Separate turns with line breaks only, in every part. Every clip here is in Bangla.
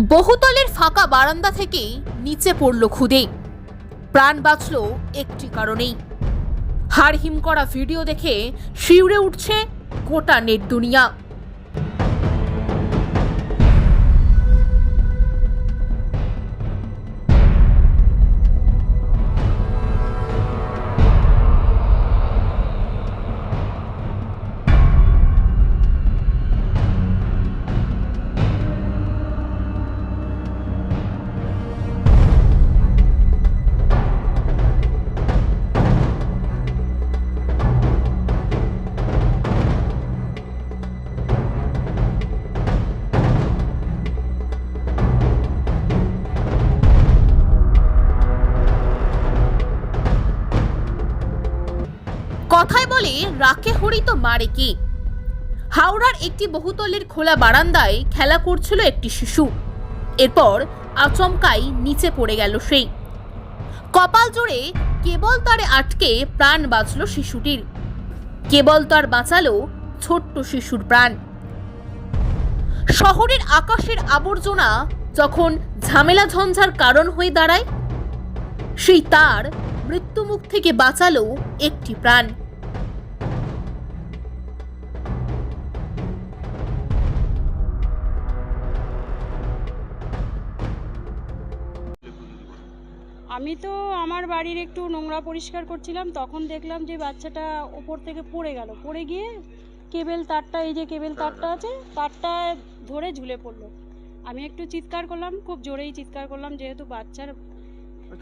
বহুতলের ফাঁকা বারান্দা থেকেই নিচে পড়ল খুদে। প্রাণ বাঁচল একটি কারণেই। হাড় হিম করা ভিডিও দেখে শিউরে উঠছে গোটা নেট দুনিয়া। কথায় বলে রাকে হরি তো মারে কি? হাওড়ার একটি বহুতলের খোলা বারান্দায় খেলা করছিল একটি শিশু। এরপর আচমকাই নিচে পড়ে গেল সেই কপাল জোরে কেবল তারে আটকে প্রাণ বাঁচল শিশুটির। কেবল তার বাঁচালো ছোট্ট শিশুর প্রাণ। শহরের আকাশের আবর্জনা যখন ঝামেলা ঝঞ্ঝার কারণ হয়ে দাঁড়ায়, সেই তার মৃত্যুমুখ থেকে বাঁচালো একটি প্রাণ।
আমি তো আমার বাড়ির একটু নোংরা পরিষ্কার করছিলাম তখন দেখলাম যে বাচ্চাটা ওপর থেকে পড়ে গেল। পড়ে গিয়ে কেবেল তারটা এই যে কেবেল তারটা আছে তারটা ধরে ঝুলে পড়ল। আমি একটু চিৎকার করলাম খুব জোরেই চিৎকার করলাম যেহেতু বাচ্চার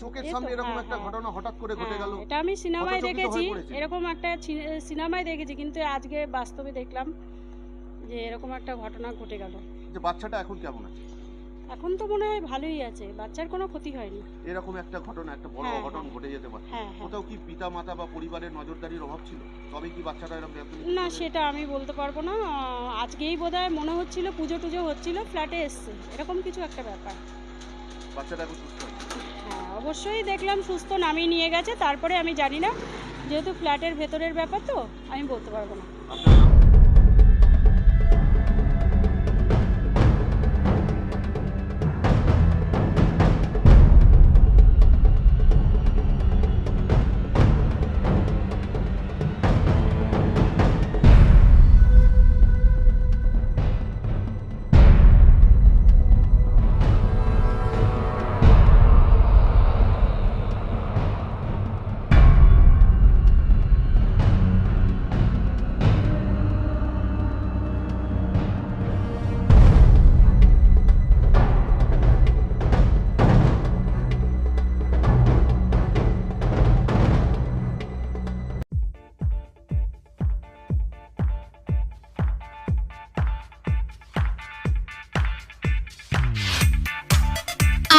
চোখের সামনে এরকম
হ্যাঁ,
একটা
হ্যাঁ।
ঘটনা হঠাৎ করে ঘটে
হ্যাঁ,
গেল।
এটা আমি সিনেমায় দেখেছি এরকম একটা সিনেমায় দেখেছি কিন্তু আজকে বাস্তবে দেখলাম যে এরকম একটা ঘটনা ঘটে গেল।
যে বাচ্চাটা এখন কেমন আছে?
এখন তো মনে হয় ভালোই আছে বাচ্চার কোনো ক্ষতি হয়নি।
এরকম একটা ঘটনা একটা বড়
হ্যাঁ,
অঘটন
হ্যাঁ।
ঘটে যেতে পারে।
হ্যাঁ হ্যাঁ।
কোথাও কি পিতা মাতা বা পরিবারের নজরদারির অভাব ছিল? তবে কি বাচ্চাটা এরকম
না সেটা আমি বলতে পারব না। আহ, আজকেই বোধহয় মনে হচ্ছিল পুজো টুজো হচ্ছিল ফ্ল্যাটে এসছে। এরকম কিছু একটা ব্যাপার।
বাচ্চাটা এখন সুস্থ আছে?
হ্যাঁ অবশ্যই দেখলাম সুস্থ নামিয়ে নিয়ে গেছে। তারপরে আমি জানি না যেহেতু ফ্ল্যাটের ভেতরের ব্যাপার তো আমি বলতে পারব না।
আপনার নাম?